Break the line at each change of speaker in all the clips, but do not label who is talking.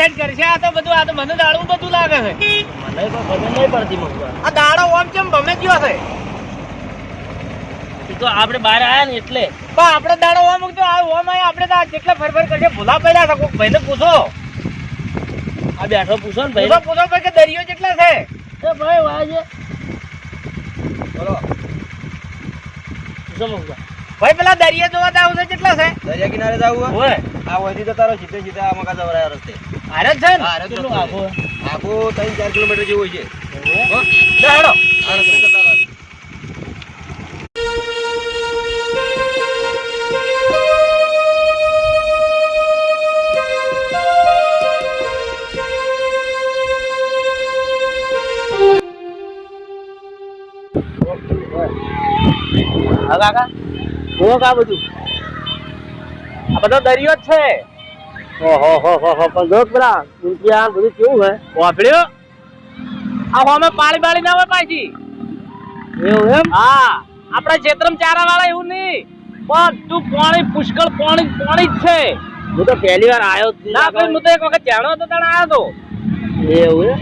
હેડ કરશે. આ તો બધું આ તો મને દાડું બધું લાગે છે.
મને કોઈ ખબર નહીં પડતી મગવા
આ દાડો ઓમ કેમ ભમે ગયો છે?
એ તો આપણે બહાર આયા ને એટલે.
પણ આપણે દાડો ઓમ મૂકતો આ ઓમ આયા આપણે તો આ જેટલા ફરફર કરશે ભૂલા પડ્યા છે કોઈ ભાઈને પૂછો.
આ બેઠો પૂછો ને ભાઈ.
પૂછો ભાઈ કે દરિયો કેટલા છે?
એ ભાઈ વાજે
બોલો.
પૂછો મગવા
ભાઈ પેલા દરિયા જોવા જાવ છે કેટલા છે?
દરિયા કિનારે જવું હોય? આ વહીથી તો તારો સીધે સીધા કાં જવરાયા રસ્તે.
જ છે ને?
છે. આખું ત્રણ ચાર કિલોમીટર જેવું છે. હો?
હેડો. કાકા? હું કા બધું? આ બધો દરિયો જ છે.
ઓહો હો હો હો પણ જો પેલા ઊંટિયા બધું કેવું હે?
વાપડ્યો આ હોમે પાણી બાળી ના હોય પાછી.
એવું એમ?
હા આપણા ક્ષેત્રમાં ચારા વાળા એવું નહીં. બધું પાણી પુષ્કળ પાણી પાણી જ છે.
હું તો પહેલી વાર આવ્યો
ના ભાઈ હું તો એક વખત જાણો હતો તને આવ્યો તો.
એવું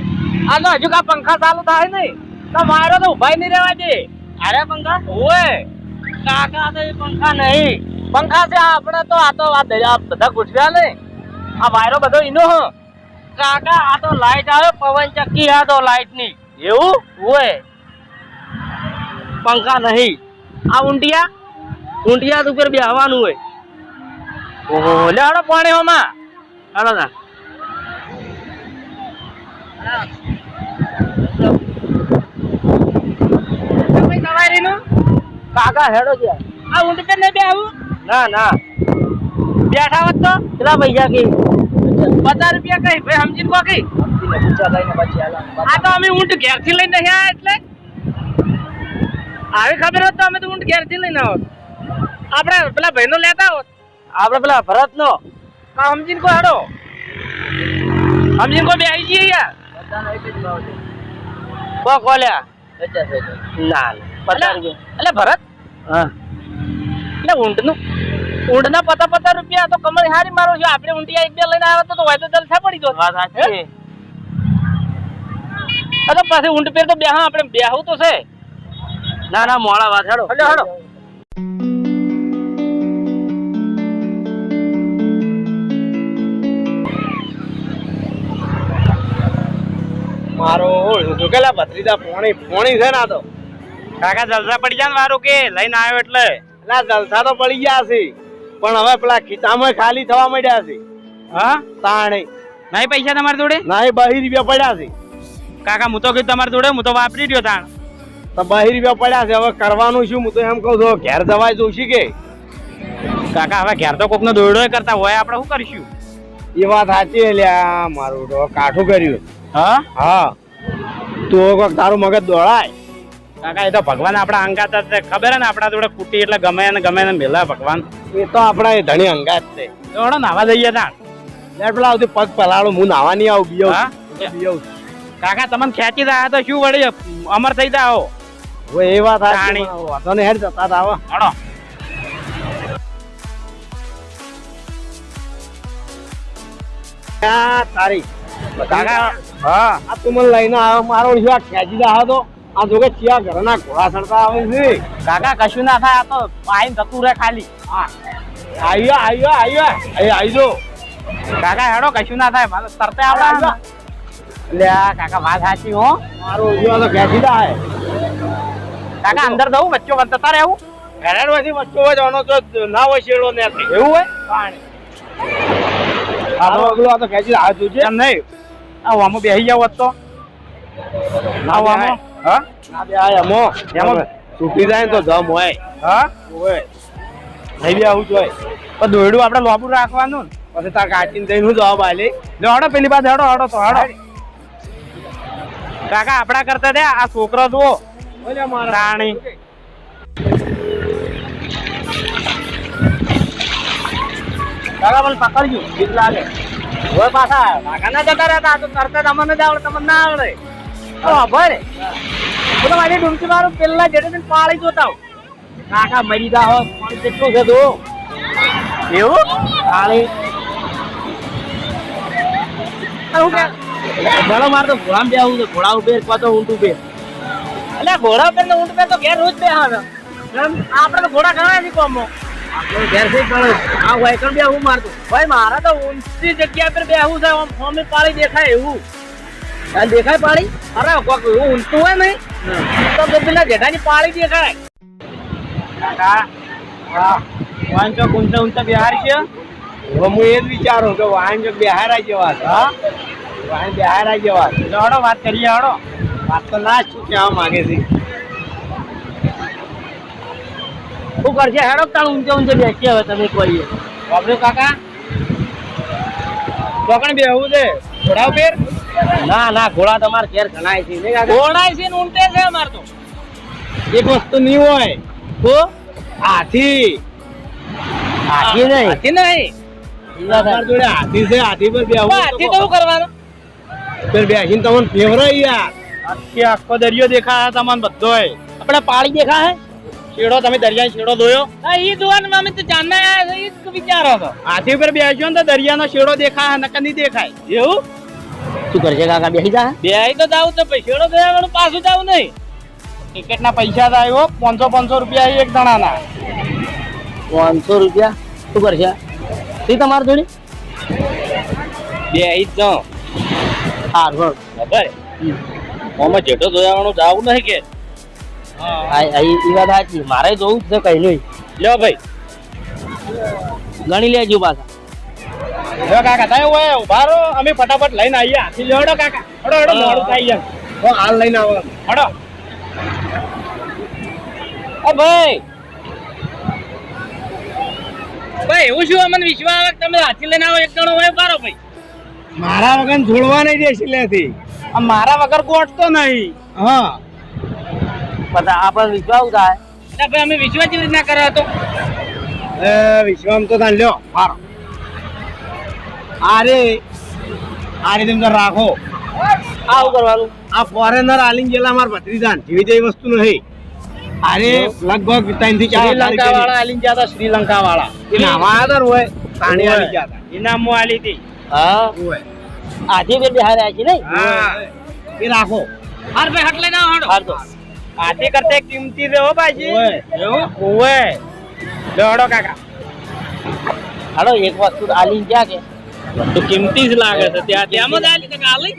આ તો હજુ કા પંખા ચાલુ થાય નહીં. તો મારો તો ઉભાઈ નહીં રહેવા દે.
અરે પંખા?
ઓય.
કાકા તો એ પંખા નહીં.
પંખા છે આપણે તો આ તો આ બધા ગુજર્યા ને. આ વાયરો બધો ઈનો હ.
કાકા આ તો લાઈટ આવે પવન ચક્કી આ તો લાઈટની
એવું?
હોય. પંખા નહીં.
આ ઊંટિયા?
ઊંટિયા ઉપર બેહવાનું હોય.
ઓહો લે હડો પાણી હોમાં.
હાલો ના કાકા હેડો છે
આ ઊંટ ને બે બેહવું?
ના ના.
બેઠા હોત તો?
કેટલા પૈસા કે.
પચાસ રૂપિયા કઈ ભાઈ સમજી કો. કઈ આ તો અમે ઊંટ ઘેરથી લઈને નહીં આવ્યા એટલે. આવી ખબર હોત તો અમે તો ઊંટ ઘેરથી લઈને આવત. આપણે પેલા ભાઈનો લેતા હોત.
આપડે પેલા ભરત નો
સમજીને કો હાડો. સમજીને કો બે આવી જઈએ યાર.
કો કોલ્યા ના. પચાસ
એટલે
રૂપિયા.
એટલે ભરત?
હા.
એટલે ઊંટનું? ઊંટના પતા પતા રૂપિયા તો કમળ હારી મારો છો. આપણે ઊંટિયા એક બે લઈને આવ્યા તો તો હોય તો જલસા પડી ગયો.
વાત સાચી
અરે પાછી ઊંટ પેર તો બેહા આપણે બેહવું તો છે.
ના ના મોળા વાત હેડો.
હેડો હેડો.
મારો જોકેલા ભત્રીજા પોણી પોણી છે ના તો.
કાકા જલસા પડી જાય ને વારું કે? લઈને આવ્યો એટલે.
એટલે જલસા તો પડી ગયા છે. પણ હવે પેલા ખીચામાં ખાલી થવા માંડ્યા છે.
હા?
તાણે.
નહીં પૈસા તમારી જોડે?
ના એ બહી રૂપિયા પડ્યા છે.
કાકા હું તો કીધું તમારી જોડે હું તો વાપરી રહ્યો તાણ.
તો બહી રૂપિયા પડ્યા છે હવે કરવાનું શું? હું તો એમ કહું છું ઘેર જવાય જોશી કે?
કાકા હવે ઘેર તો કોકનો દોરડો કરતા હોય આપણે શું કરીશું?
એ વાત સાચી લ્યા મારું તો કાઠું કર્યું.
હા?
હા. તું કોક તારું મગજ દોડાય.
કાકા એ તો ભગવાન આપણા અંગાત જ છે. ખબર ને આપણા જોડે કુટી એટલે ગમે ને ગમે ને મેલા ભગવાન.
એ તો આપણા એ ધણી અંગાત છે.
જોડો નાવા જઈએ ના
લે પેલા આવતી પગ પલાળો હું નાવા નહીં આવું બીયો? બીયો
કાકા તમને ખેંચી રહ્યા તો શું વળી? અમર થઈ જાઓ.
હવે એ વાત. પણ વાંધો નહીં હેડ જતા તા આવા
હડો
તારી.
કાકા હા.
આ તું મને લઈને આવ્યો મારો આ ખેંચી દા તો? આ જોકે ચિયા ઘરના ઘોડા સડતા આવે છે.
કાકા કશું ના થાય આ તો આઈને જતું રહે ખાલી.
આયો આયો આયો એ આઈજો
કાકા હેડો કશું ના થાય મારે તરતે આવડે લે આ કાકા વાત સાચી હો.
મારો શું તો ઘેસી થાય
કાકા અંદર દઉં વચ્ચે વંતતા રહેવું.
હેરાડવાથી વચ્ચો હોય જવાનો તો ના હોય શેડો ને
એવું હોય?
પાણી. તો અગલો આ તો ખેંચી જોજે
નહીં. આ વામો બેસી જાવ તો.
ના
વામો હા?
ના બે આ એમો
એમો.
છૂટી જાય તો જમ હોય.
હા?
હોય. થઈ બી આવું જોઈએ
તો દોયડું આપણે લોબુ રાખવાનું ને?
પછી તાર કાચીને જઈને હું જવાબ આલી?
લે હડો પેલી બાદ હડો હડો તો હડો. કાકા આપડા કરતા દે આ છોકરો જુઓ. રાણી. કાકા મને પકડજો. બીક લાગે. હવે પાછા કાકા ના જતા રહેતા આ તો તરત તમને જ આવડે તમને ના આવડે. તો હું તો મારી ડુમકી મારું પેલા જેટલે પાળી જોતા કાકા મરી જા હો કેટલું છે તો? એવું? પાળી. કે
માર તો ઘોડા બે આવું ઘોડા ઉભે કો તો ઊંટ ઉભે
એટલે ઘોડા પર ને ઊંટ પર તો ઘેર રોજ બે આવે આપણે તો ઘોડા ઘણા નથી કોમો.
આપણે ઘેર વાયકણ બેહવું મારતો.
ભાઈ, મારે તો ઊંચી જગ્યા પર બેહવું છે, આમ ફોર્મ પાળી દેખાય એવું.
આ દેખાય પાડી?
અરે કોક એવું ઊંચું હોય ને તો પેલા જેઠાની પાળી દેખાય. કાકા હા વાંચો ઊંચા ઊંચા બિહાર છે.
હવે હું એ જ વિચારું કે જો બિહારા જવા
હા?
વાહન બિહારા જેવા જવા
હડો વાત કરીએ હડો
વાત તો ના શું કહેવા માંગે છે.
શું કરશે? હેડો તાણ ઊંચે ઊંચે બેસીએ હવે તમે કોઈ
બાબુ કાકા? ચોકણ બેહવું છે. ઘોડા ઉપર?
ના ના ઘોડા તમારે ઘેર ઘણાય છે.
ઘોડાય છે ને ઊંટે છે અમાર તો.
એક વસ્તુ નહીં હોય.
તો
હાથી.
હાથી નહીં.
હાથી નહીં.
ઈ
જોડે હાથી છે. હાથી પર બેહવું
હાથી તો કરવાનું?
પર બેસીને તમને ફેવરાય યાર.
આખી આખો દરિયો દેખાય તમને બધોય.
આપણે પાળી દેખાય
શેડો તમે દરિયા શેડો ધોયો એ જોવાનું અમે તો જાણના વિચારો હતો હાથી ઉપર બેસ્યો ને તો દરિયાનો શેડો દેખાય નકર નહીં દેખાય. એવું?
શું કરશે કાકા બેસી જા.
બે તો જાવ તો પૈસેડો વગર પાછું જાવ નહીં. ટિકિટ ના પૈસા તો આવ્યો પાંચસો પાંચસો રૂપિયા એક જણાના.
પાંચસો રૂપિયા? શું કરશે? તે તમારે જોડે?
બે જ જાઓ
સારું
ખબર? આમાં જેટો જોયાવાનું જાવું નહીં કે?
ઈ વાત સાચી. મારે જોવું જ છે કઈ નહીં.
લ્યો ભાઈ.
ગણી લેજો પાછા.
લ્યો કાકા થાય હોય ઊભા રહો. અમે ફટાફટ લઈને આવીએ. હાથી લ્યો હડો કાકા. હડો હડો મોડું થાય એમ.
તો હાલ લઈને આવો.
હડો. ઓ ભાઈ. ભાઈ એવું શું અમને વિશ્વાસ આવે તમે હાથી લઈને આવો એક જણો હોય ઊભા રહો ભાઈ.
મારા વગર જોડવા નહીં દેશે લેથી
આ મારા વગર ગોઠતો નહીં.
હા.
પછી આપણને વિશ્વાસ થાય
ભાઈ અમે વિશ્વાસ કેવી રીતના કર્યો હતો
વિશ્વામ તો તાન લ્યો મારો અરે આ રીતે તમે રાખો.
આવું કરવાનું?
આ ફોરેનર આલિંગ ગયેલા માર ભત્રીજાન. જેવી જેવી વસ્તુ નહીં. અરે લગભગ ત્રણથી ચાર
શ્રીલંકા વાળા આલી ગયા હતા શ્રીલંકા વાળા
એ નાવા આદર હોય. પાણી આલી ગયા હતા.
ઇનામો આલી હતી.
હા.
હોય.
આજે બે બિહાર આવી નહીં?
હા. એ રાખો.
હાર ભાઈ હટ લઈને આવો
હાર તો
હાથી કરતે કિંમતી રહો બાજી
ઓય.
એવું? ઓવે દોડો કાકા.
હાલો એક વસ્તુ આલી ક્યાં કે?
તો કિંમતી જ લાગે છે. ત્યાં ત્યાં જ આલી તો આલી?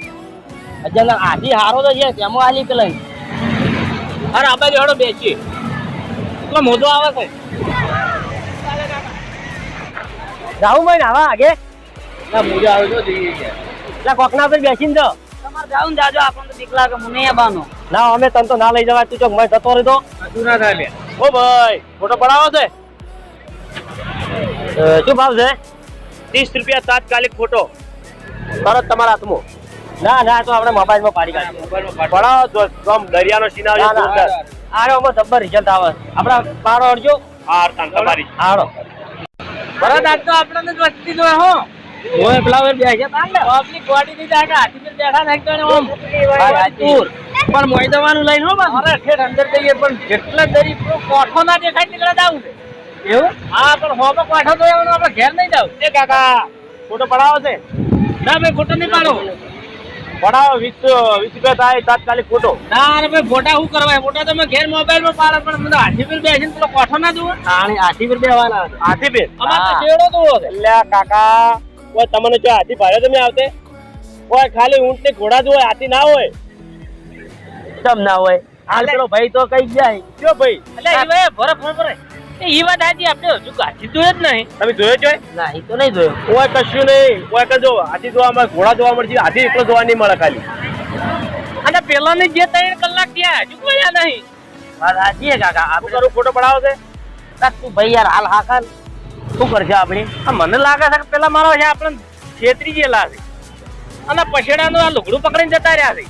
અજાના આધી હારો તો છે તેમાં આલી કે
અરે આ જોડો બેસી તો મોજો આવે છે.
જાવું ભાઈ નાવા આગે. ના મુજા આવે તો જઈએ છે. એટલે કોકના પર બેસીને તો
તમારે જાવ ને જાજો આપણને તો બીક લાગે મને એ બાનો.
ના અમે તને તો ના લઈ જવાય તું ચોક મેં જતો રહી તો
તું ના થાય
ઓ ભાઈ ફોટો પડાવો છે. શું ભાવ છે?
ત્રીસ રૂપિયા તાત્કાલિક ફોટો
તરત તમારા હાથમાં. ના ના તો આપણે મોબાઈલમાં પાડી કાઢીએ.
પડાવો આમ દરિયાનો સિનારી
ના, ના,
જોરદાર
આરે આમાં જબ્બર રિઝલ્ટ આવે. આપણા પારો અડજો.
હાર તાન તમારી.
આડો
ભરત આજ તો આપણને જ વસ્તી જોય હો.
ઓય પેલા વે બેસે તાન
આપની ગોડી દીધા કે હાથી પર બેઠા ને એકદમ ઓમ.
હાચુર. પણ મોઈ દવાનું લઈને હો બસ
અરે ઠેઠ અંદર જઈએ પણ જેટલા દરી કોઠો ના દેખાય નીકળે છે
એવું?
હા પણ હોમાં કોઠો તો આપણે ઘેર નહીં જાવ એ કાકા ફોટો પડાવો છે. ના ભાઈ ફોટો નહીં પાડો. પડાવો વીસ વીસ રૂપિયા થાય તાત્કાલિક ફોટો. ના અરે ભાઈ ફોટા શું કરવા? ફોટા તમે ઘેર મોબાઈલમાં પાડો પણ મને હાથી પર બેસીને પેલો કોઠો ના જુઓ
આણી આઠી પર બેવાના
હાથી પર અમારે
હા.
તો શેડો જોવો છે. એટલે કાકા કોઈ તમને જો હાથી ભાડે તમે આવતે? કોઈ ખાલી ઊંટ ને ઘોડા જો હોય હાથી ના હોય.
તમ ના હોય? હાલ પેલો ભાઈ તો કઈ જાય
કયો ભાઈ? એટલે એ ભાઈ ભરે ફોન ભરે. એ વાત આજે આપણે હજુ હાથી જોયો જ નહીં. તમે જોયો છો
ના એ તો નહીં જોયો.
કોઈ કશું નહીં કોઈ કજો હાથી જોવા મળે ઘોડા જોવા મળશે હાથી એકલો જોવા નહીં મળે ખાલી. અને પેલા ની જે ત્રણ કલાક થયા હજુ કોઈ નહીં.
વાત સાચી છે કાકા આપણે
કરું? ફોટો પડાવો છે?
તું ભાઈ યાર હાલ હાકા શું કરશે આપણે?
મને લાગે છે કે પેલા મારો છે આપણે છેતરી ગયેલા છે. અને પછેડાનું આ લુગડું પકડીને જતા રહ્યા છે.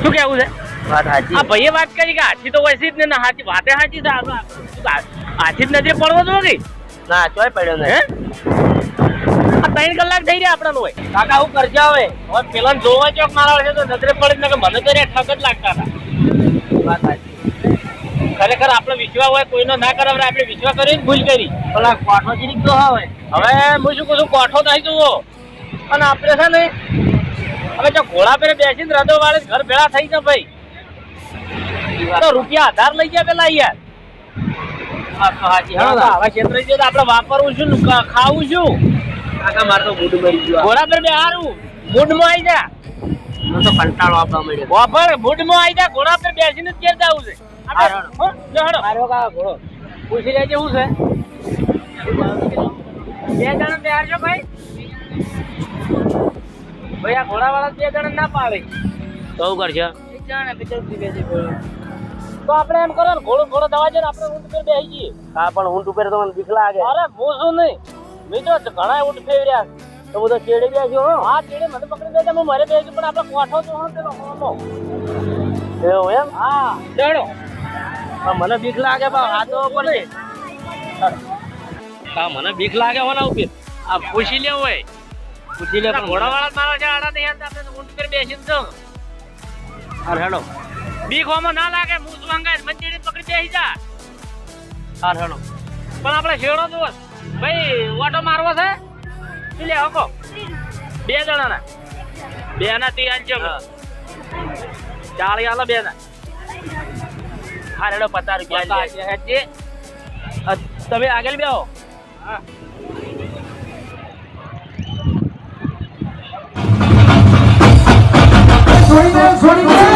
શું કેવું છે?
વાત સાચી.
આ ભાઈએ વાત કરી કે હાથી તો વૈસી જ ને હાથી વાતે હાચી છે આ- આ- હાથી જ નજરે પડવો તો કે
ના ચોય પડ્યો
હે?
નહીં
આ ત્રણ કલાક થઈ રહ્યા આપણા હોય. કાકા હું કરશે હવે. હવે પેલા જોવા ચોક મારા છે તો નજરે પડે ને કે મને તો રે ઠગ જ લાગતા હતા. ખરેખર આપણે વિશ્વાસ હોય કોઈનો ના કરાવે આપણે વિશ્વાસ કરીને ભૂલ કરી.
પેલા કોઠો જીરીક તો હવે
હવે હું શું કહું છું કોઠો થાય જુઓ અને આપણે છે ને હવે જો ઘોડા પેરે બેસીને રદો વાળે ઘર ભેળા થઈ છે ભાઈ. તો રૂપિયા આધાર લઈ ગયા પેલા યાર હા તો હાચી. આવા ક્ષેત્રે જો આપણે વાપરવું શું ખાવું શું
કાકા મારે તો મૂડ મરી ગયું.
ઘોડા પર બે હારું મૂડમાં આવી જા.
મને તો કંટાળો આપવા મળ્યો
વાપર મૂડમાં આવી જા. ઘોડા પર બેસીને જ ઘેર જવું છે.
હા, હેડો.
હો, લો હેડો.
મારો કાકા ઘોડો.
પૂછી લેજે શું છે. બે જણા તૈયાર છો ભાઈ? ભાઈ આ ઘોડા વાળા બે જણા ના પાડે.
તો કરશે?
એક જણા તો આપણે એમ કરો ને ઘોડો ઘોડો દવા છે ને આપણે ઊંટ પર બેસી જઈએ.
હા પણ ઊંટ ઉપર તો મને બીક લાગે.
અરે હું શું નહીં. મેં તો ઘણા ઊંટ ફેર્યા.
તો બધો ચેડી ગયા છો
હા? ચીડે મને પકડી દે હું મારે બેસી પણ આપણે કોઠો તો હું પેલો હોમો.
એવું એમ?
હા. ચડો.
મને બીક લાગે બા હાથો ઉપર
હા મને બીક લાગે હોના ઉપર. આ પૂછી લેવું હોય.
પૂછી લે પણ
ઘોડા વાળા મારા છે આડા નહીં આપણે ઊંટ પર બેસીને તો
અરે હેડો
બીક હોમો ના લાગે મૂસ વાંગાય મંદિર પકડી બેસી જા.
હા હેલો.
પણ આપણે શેડો દોસ્ત ભાઈ ઓટો મારવો છે? લે હકો? બે જણાના. બે ના તી આલજો ચાળી આલો બે ના
હા રેડો પચાસ રૂપિયા તમે આગળ બે આવો
હા. છોડી દે છોડી દે